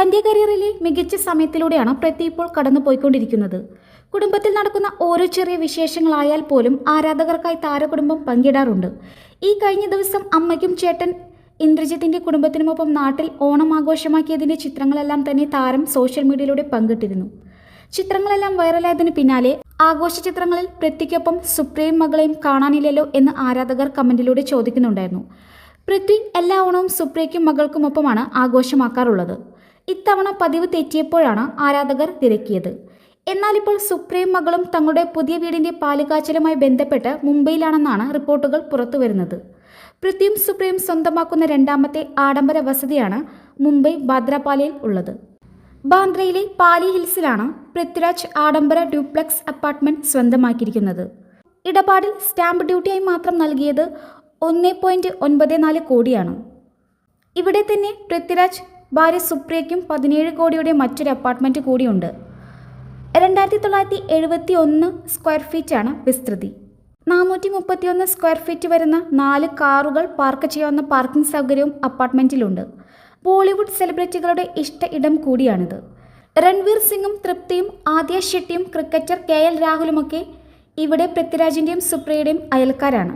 തന്റെ കരിയറിലെ മികച്ച സമയത്തിലൂടെയാണ് പ്രതി ഇപ്പോൾ കടന്നു പോയിക്കൊണ്ടിരിക്കുന്നത് കുടുംബത്തിൽ നടക്കുന്ന ഓരോ ചെറിയ വിശേഷങ്ങളായാൽ പോലും ആരാധകർക്കായി താരകുടുംബം പങ്കിടാറുണ്ട്. ഈ കഴിഞ്ഞ ദിവസം അമ്മയ്ക്കും ചേട്ടൻ ഇന്ദ്രജിത്തിന്റെ കുടുംബത്തിനുമൊപ്പം നാട്ടിൽ ഓണം ആഘോഷമാക്കിയതിന്റെ ചിത്രങ്ങളെല്ലാം തന്നെ താരം സോഷ്യൽ മീഡിയയിലൂടെ പങ്കിട്ടിരുന്നു. ചിത്രങ്ങളെല്ലാം വൈറലായതിന് പിന്നാലെ ആഘോഷ ചിത്രങ്ങളിൽ പൃഥ്വിക്കൊപ്പം സുപ്രീം മകളെയും കാണാനില്ലല്ലോ എന്ന് ആരാധകർ കമന്റിലൂടെ ചോദിക്കുന്നുണ്ടായിരുന്നു. പൃഥ്വി എല്ലാ ഓണവും സുപ്രിയയ്ക്കും മകൾക്കുമൊപ്പമാണ് ആഘോഷമാക്കാറുള്ളത്. ഇത്തവണ പതിവ് തെറ്റിയപ്പോഴാണ് ആരാധകർ തിരക്കിയത്. എന്നാൽ ഇപ്പോൾ സുപ്രീം മകളും തങ്ങളുടെ പുതിയ വീടിന്റെ പാലുകാച്ചലുമായി ബന്ധപ്പെട്ട് മുംബൈയിലാണെന്നാണ് റിപ്പോർട്ടുകൾ പുറത്തുവരുന്നത്. പൃഥ്വിയും സുപ്രീം സ്വന്തമാക്കുന്ന രണ്ടാമത്തെ ആഡംബര വസതിയാണ് മുംബൈ ബാദ്രപാലയിൽ ഉള്ളത്. ബാന്ദ്രയിലെ പാലി ഹിൽസിലാണ് പൃഥ്വിരാജ് ആഡംബര ഡ്യൂപ്ലക്സ് അപ്പാർട്ട്മെന്റ് സ്വന്തമാക്കിയിരിക്കുന്നത്. ഇടപാടിൽ സ്റ്റാമ്പ് ഡ്യൂട്ടിയായി മാത്രം നൽകിയത് ഒന്ന് പോയിന്റ് ഒൻപത് നാല് കോടിയാണ്. ഇവിടെ തന്നെ പൃഥ്വിരാജ് ഭാര്യ സുപ്രിയയ്ക്കും പതിനേഴ് കോടിയുടെ മറ്റൊരു അപ്പാർട്ട്മെന്റ് കൂടിയുണ്ട്. രണ്ടായിരത്തി തൊള്ളായിരത്തി എഴുപത്തി ഒന്ന് സ്ക്വയർ ഫീറ്റാണ് വിസ്തൃതി. നാനൂറ്റി മുപ്പത്തിയൊന്ന് സ്ക്വയർ ഫീറ്റ് വരുന്ന നാല് കാറുകൾ പാർക്ക് ചെയ്യാവുന്ന പാർക്കിംഗ് സൗകര്യവും അപ്പാർട്ട്മെന്റിലുണ്ട് ബോളിവുഡ് സെലിബ്രിറ്റികളുടെ ഇഷ്ട ഇടം കൂടിയാണിത്. രൺവീർ സിംഗും തൃപ്തിയും ആദ്യ ഷെട്ടിയും ക്രിക്കറ്റർ കെ എൽ രാഹുലുമൊക്കെ ഇവിടെ പൃഥ്വിരാജിന്റെയും സുപ്രിയയുടെയും അയൽക്കാരാണ്.